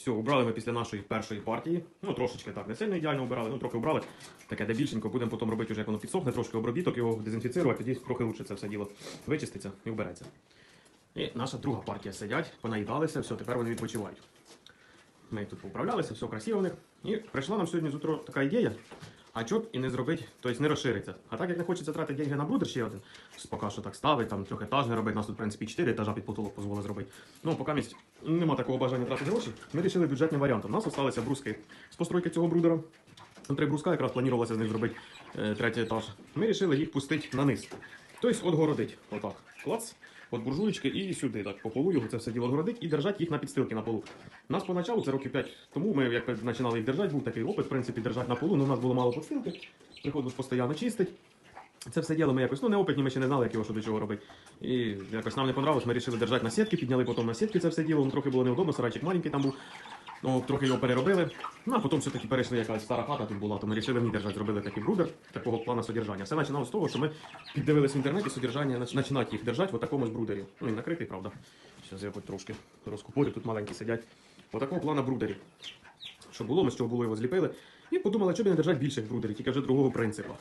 Все, убрали ми після нашої першої партії. Ну, трошечки так, не сильно ідеально убирали, ну трохи убрали. Таке дебільшенько, будемо потім робити вже як воно підсохне, трошки обробіток, його дезінфіцирувати, тоді трохи лучше це все діло вичиститься і вбереться. І наша друга партія сидять, понаїдалися, все, тепер вони відпочивають. Ми тут поуправлялися, все красиво в них. І прийшла нам сьогодні з утра така ідея. А чоб і не зробити, тобто не розшириться. А так як не хочеться тратити деньги на брудер ще один, поки що так ставить, там трьохетажний робить, нас тут, в принципі, 4 етажа під потолок дозволить зробити. Ну, поки місць нема такого бажання тратити гроші, ми вирішили бюджетним варіантом. У нас залишилися бруски з постройки цього брудера. Три бруска якраз планувалося з них зробити е, третій етаж. Ми вирішили їх пустити на низ. Тобто отгородить. Отак. Клац. От буржуєчки і сюди, так, по полу його це все діло отгородить і держати їх на підстилки на полу. Нас поначалу, це років 5 тому, ми як починали їх держати, був такий опит, в принципі, держати на полу, але у нас було мало підстилки. Приходилось постійно чистити. Це все діло ми якось, ну не опитні, ми ще не знали, як його що до чого робити. І якось нам не понравилось, ми вирішили держати на сітки, підняли потім на сітки це все діло, ну, трохи було неудобно, сарайчик маленький там був. Ну, трохи його переробили. Ну, а потім все-таки перейшли якась стара хата тут була, то ми вирішили в ній держати, зробили такий брудер такого плану содержання. Все починалося з того, що ми піддивилися в інтернеті содержання, починати їх держати в такому ж брудері. Ну, він накритий, правда. Зараз я хоч трошки розкупорю, тут маленькі сидять. Отакого плану брудері. Що було, ми з чого було його зліпили. І подумали, що б не держати більших брудерів, тільки вже другого принципу.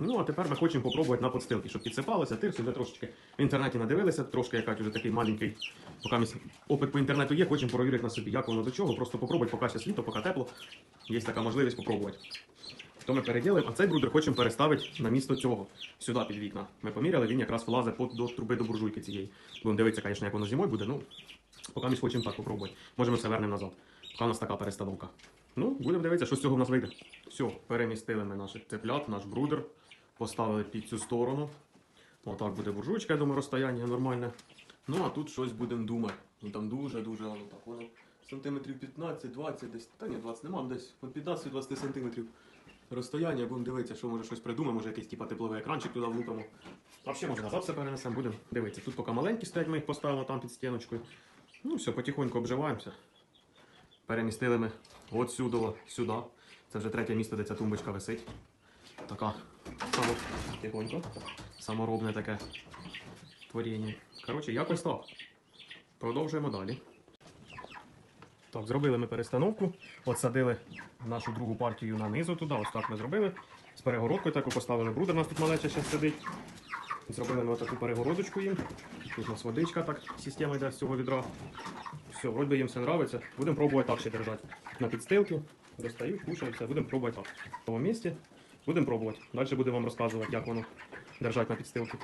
Ну, а тепер ми хочемо попробувати на подстилки, щоб підсипалося, тирси вже трошечки в інтернеті надивилися, трошки якась вже такий маленький, поки опит по інтернету є, хочемо перевірити на собі, як воно до чого, просто попробувати, поки ще літо, поки тепло, є така можливість попробувати. То ми переділимо, а цей брудер хочемо переставити на місто цього, сюди під вікна. Ми поміряли, він якраз влазить по, до труби до буржуйки цієї. Будемо дивитися, звісно, як воно зимою буде, ну, поки ми хочемо так попробувати. Може ми все вернемо назад. Поки у нас така перестановка. Ну, будемо дивитися, що з цього в нас вийде. Все, перемістили ми наших цеплят, наш брудер, поставили під цю сторону. Отак буде буржуйчка, я думаю, розстояння нормальне. Ну, а тут щось будемо думати. Ну там дуже-дуже воно так. Воно сантиметрів 15-20 десь. Та ні, 20 нема, десь от 15-20 сантиметрів розстояння. Будемо дивитися, що може щось придумаємо, може якийсь типа тепловий екранчик туди влупимо. А ще може назад все перенесемо, будемо дивитися. Тут поки маленькі стоять, ми їх поставимо там під стіночкою. Ну все, потихоньку обживаємося. Перемістили ми от сюди, сюди. Це вже третє місце, де ця тумбочка висить. Така само, тихонько, саморобне таке творіння. Коротше, якось так. Продовжуємо далі. Так, зробили ми перестановку. От садили нашу другу партію нанизу туди. Ось так ми зробили. З перегородкою таку поставили брудер, у нас тут малеча ще сидить. Зробили ми таку перегородочку їм. Тут у нас водичка, так, система йде з цього відра. Все, вроді їм все подобається. Будемо пробувати так ще держати. На підстилки, достають, кушають, все. Будемо пробувати так. В тому місці будемо пробувати. Далі буде вам розказувати, як воно держати на підстилки.